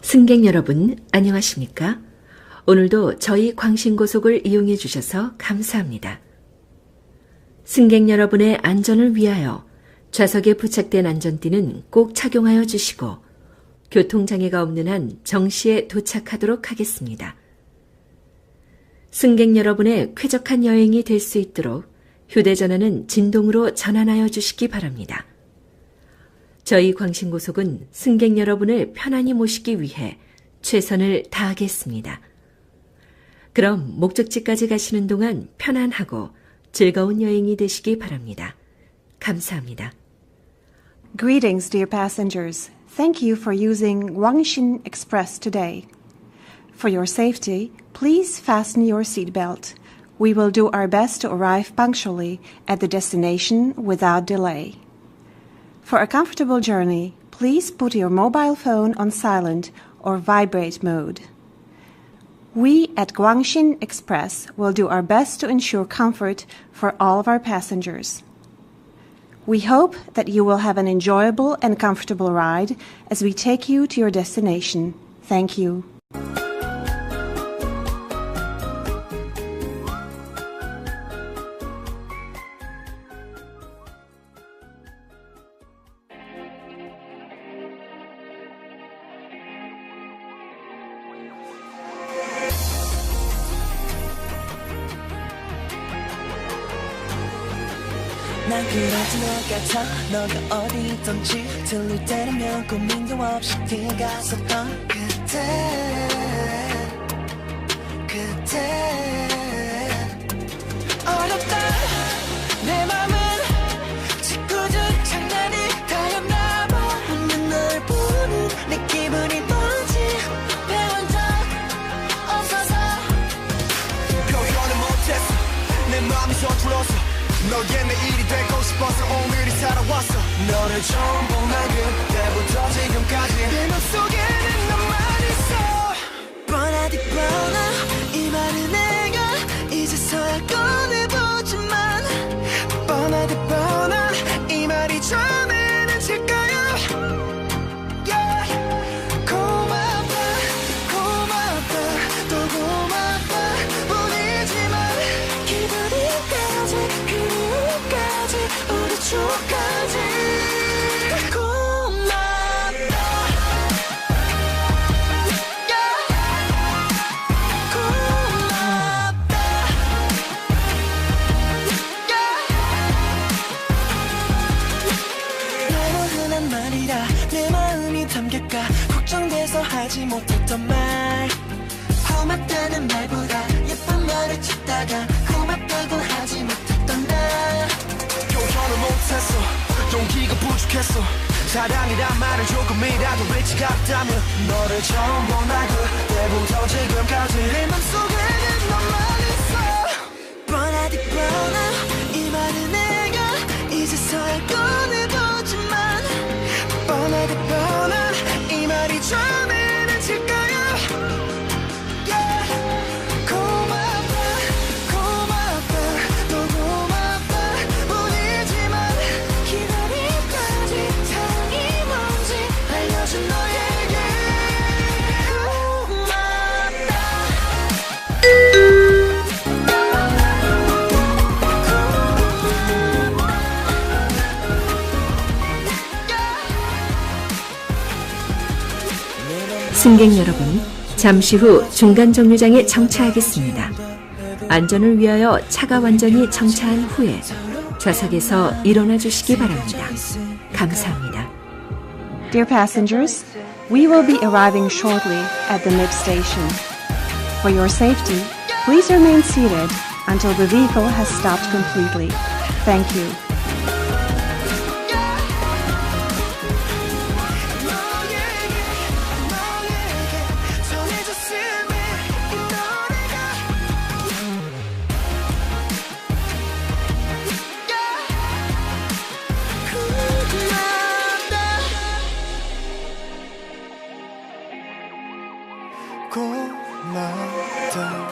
승객 여러분, 안녕하십니까? 오늘도 저희 광신고속을 이용해 주셔서 감사합니다. 승객 여러분의 안전을 위하여 좌석에 부착된 안전띠는 꼭 착용하여 주시고 교통장애가 없는 한 정시에 도착하도록 하겠습니다. 승객 여러분의 쾌적한 여행이 될 수 있도록 휴대전화는 진동으로 전환하여 주시기 바랍니다. 저희 광신고속은 승객 여러분을 편안히 모시기 위해 최선을 다하겠습니다. 그럼 목적지까지 가시는 동안 편안하고 즐거운 여행이 되시기 바랍니다. 감사합니다. Greetings, dear passengers. Thank you for using Guangxin Express today. For your safety, please fasten your seatbelt. We will do our best to arrive punctually at the destination without delay. For a comfortable journey, please put your mobile phone on silent or vibrate mode. We at Guangxin Express will do our best to ensure comfort for all of our passengers. We hope that you will have an enjoyable and comfortable ride as we take you to your destination. Thank you. 난 그래도 너 같아 너가 어디 있던지 들릴 때라면 고민도 없이 뛰어갔었던 그때 그때. 어렵다. 내 맘은 짓궂은 장난이 다였나 봐. 웃는 널 보는 내 기분이 뭐지? 배운 적 없어서. 표현을 못했어. 내 마음이 서툴러서 너의 내일 살아왔어. 너를 처음 본 날 그때부터 지금 추억까지 고맙다. 고맙다 너무 흔한 말이라 내 마음이 담길까 걱정돼서 하지 못했 했어 사랑이란 말을 조금이라도 외치 같다면 너를 처음 본날 그때부터 지금까지 내 맘속에는 너만 있어. 뻔하디 뻔하 이 말은 내가 이제서야 꺼내보지만. 뻔하디 뻔한 이 말이 전 승객 여러분, 잠시 후 중간 정류장에 정차하겠습니다. 안전을 위하여 차가 완전히 정차한 후에 좌석에서 일어나 주시기 바랍니다. 감사합니다. Dear passengers, we will be arriving shortly at the MIP station. For your safety, please remain seated until the vehicle has stopped completely. Thank you. 고맙다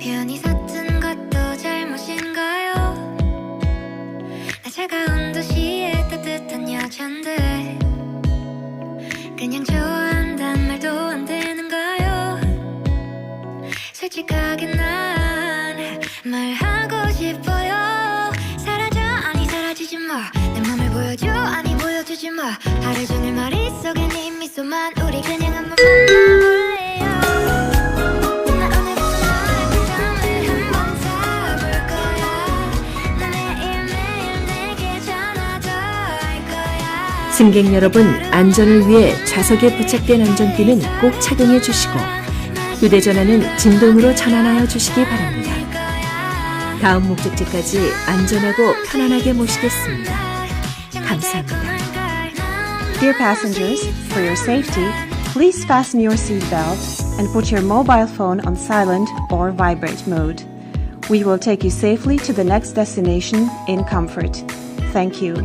표현이 서툰 것도 잘못인가요? 나 차가운 승객 여러분, 안전을 위해 좌석에 부착된 안전띠는 꼭 착용해 주시고 휴대전화는 진동으로 전환하여 주시기 바랍니다. 다음 목적지까지 안전하고 편안하게 모시겠습니다. 감사합니다. Dear passengers, for your safety, please fasten your seatbelt and put your mobile phone on silent or vibrate mode. We will take you safely to the next destination in comfort. Thank you.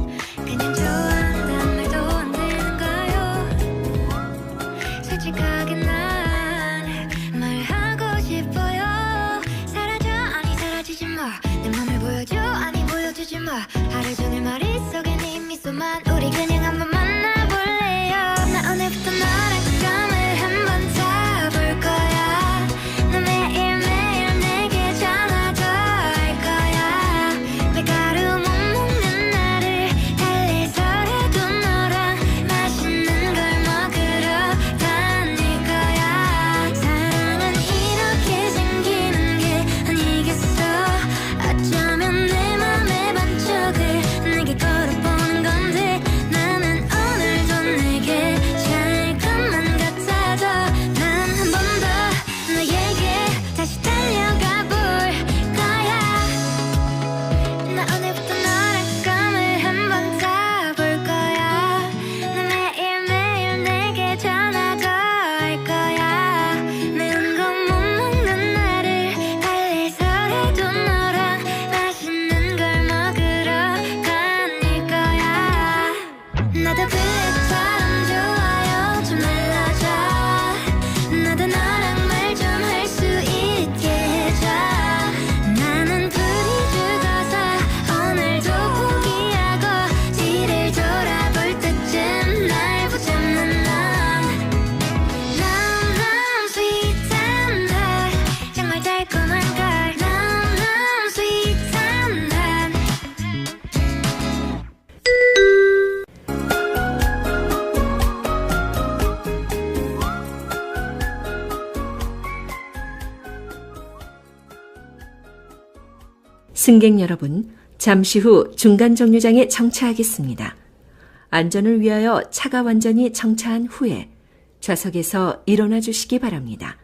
승객 여러분, 잠시 후 중간 정류장에 정차하겠습니다. 안전을 위하여 차가 완전히 정차한 후에 좌석에서 일어나 주시기 바랍니다.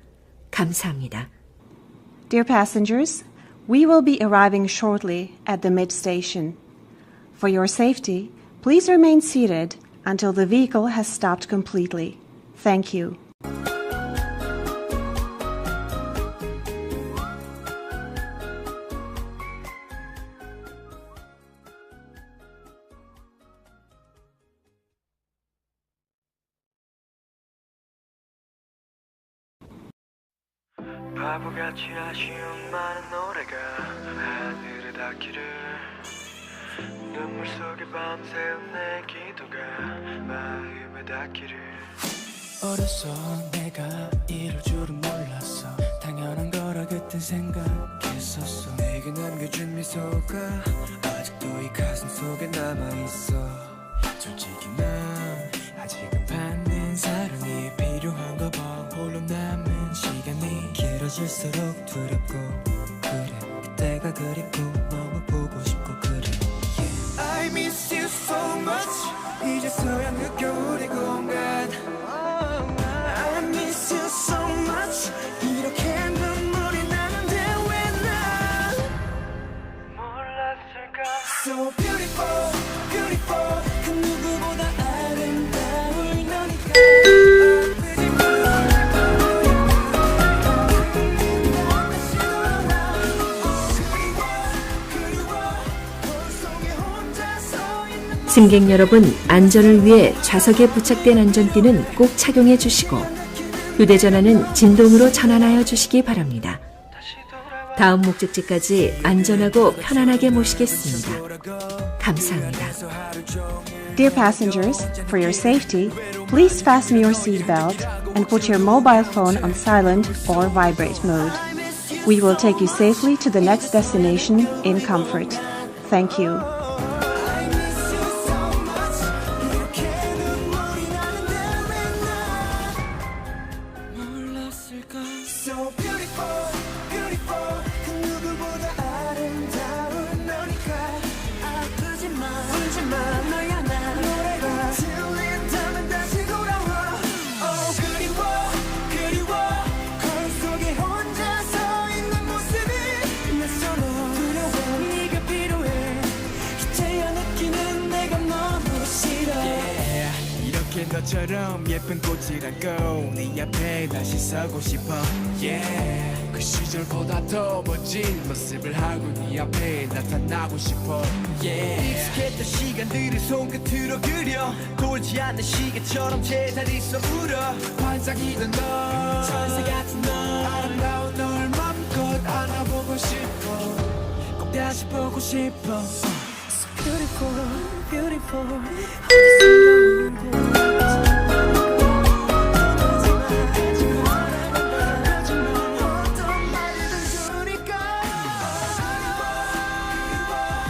감사합니다. Dear passengers, we will be arriving shortly at the mid station. For your safety, please remain seated until the vehicle has stopped completely. Thank you. 바보같이 아쉬운 많은 노래가 하늘에 닿기를. 눈물 속에 밤새운 내 기도가 마음에 닿기를. 어려서 내가 이럴 줄은 몰랐어. 당연한 거라 그땐 생각했었어. 내게 남겨준 미소가 아직도 이 가슴 속에 남아있어. 솔직히 난 아직은 받 시간이 길어질수록 두렵고 그래 그때가 그립고 너무 승객 여러분, 안전을 위해 좌석에 부착된 안전띠는 꼭 착용해 주시고 휴대전화는 진동으로 전환하여 주시기 바랍니다. 다음 목적지까지 안전하고 편안하게 모시겠습니다. 감사합니다. Dear passengers, for your safety, please fasten your seatbelt and put your mobile phone on silent or vibrate mode. We will take you safely to the next destination in comfort. Thank you. 너처럼 예쁜 꽃이라고 네 앞에 다시 서고 싶어. Yeah. 그 시절보다 더 멋진 모습을 하고 네 앞에 나타나고 싶어. Yeah. 익숙했던 시간들을 손끝으로 그려. 골지 않는 시계처럼 제자리 서 울어 환상이던 너. 천사 같은 너. 아름다운 널 맘껏 안아보고 싶어. 꼭 다시 보고 싶어. Beautiful, beautiful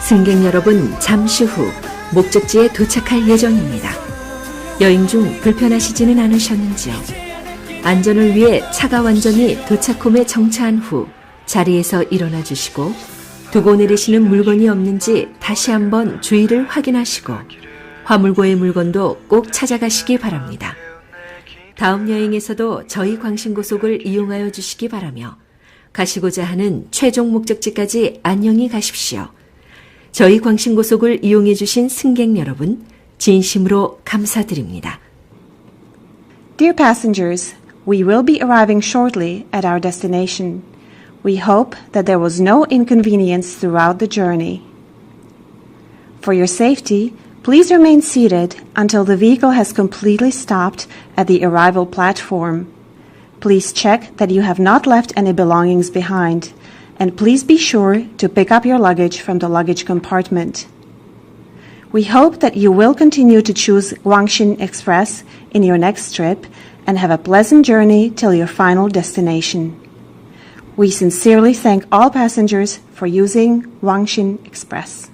승객 여러분, 잠시 후 목적지에 도착할 예정입니다. 여행 중 불편하시지는 않으셨는지요? 안전을 위해 차가 완전히 도착홈에 정차한 후 자리에서 일어나 주시고 두고 내리시는 물건이 없는지 다시 한번 주의를 확인하시고 화물고의 물건도 꼭 찾아가시기 바랍니다. 다음 여행에서도 저희 광신고속을 이용하여 주시기 바라며 가시고자 하는 최종 목적지까지 안녕히 가십시오. 저희 광신고속을 이용해 주신 승객 여러분, 진심으로 감사드립니다. Dear passengers, we will be arriving shortly at our destination. We hope that there was no inconvenience throughout the journey. For your safety, please remain seated until the vehicle has completely stopped at the arrival platform. Please check that you have not left any belongings behind, and please be sure to pick up your luggage from the luggage compartment. We hope that you will continue to choose Guangxin Express in your next trip and have a pleasant journey till your final destination. We sincerely thank all passengers for using Guangxin Express.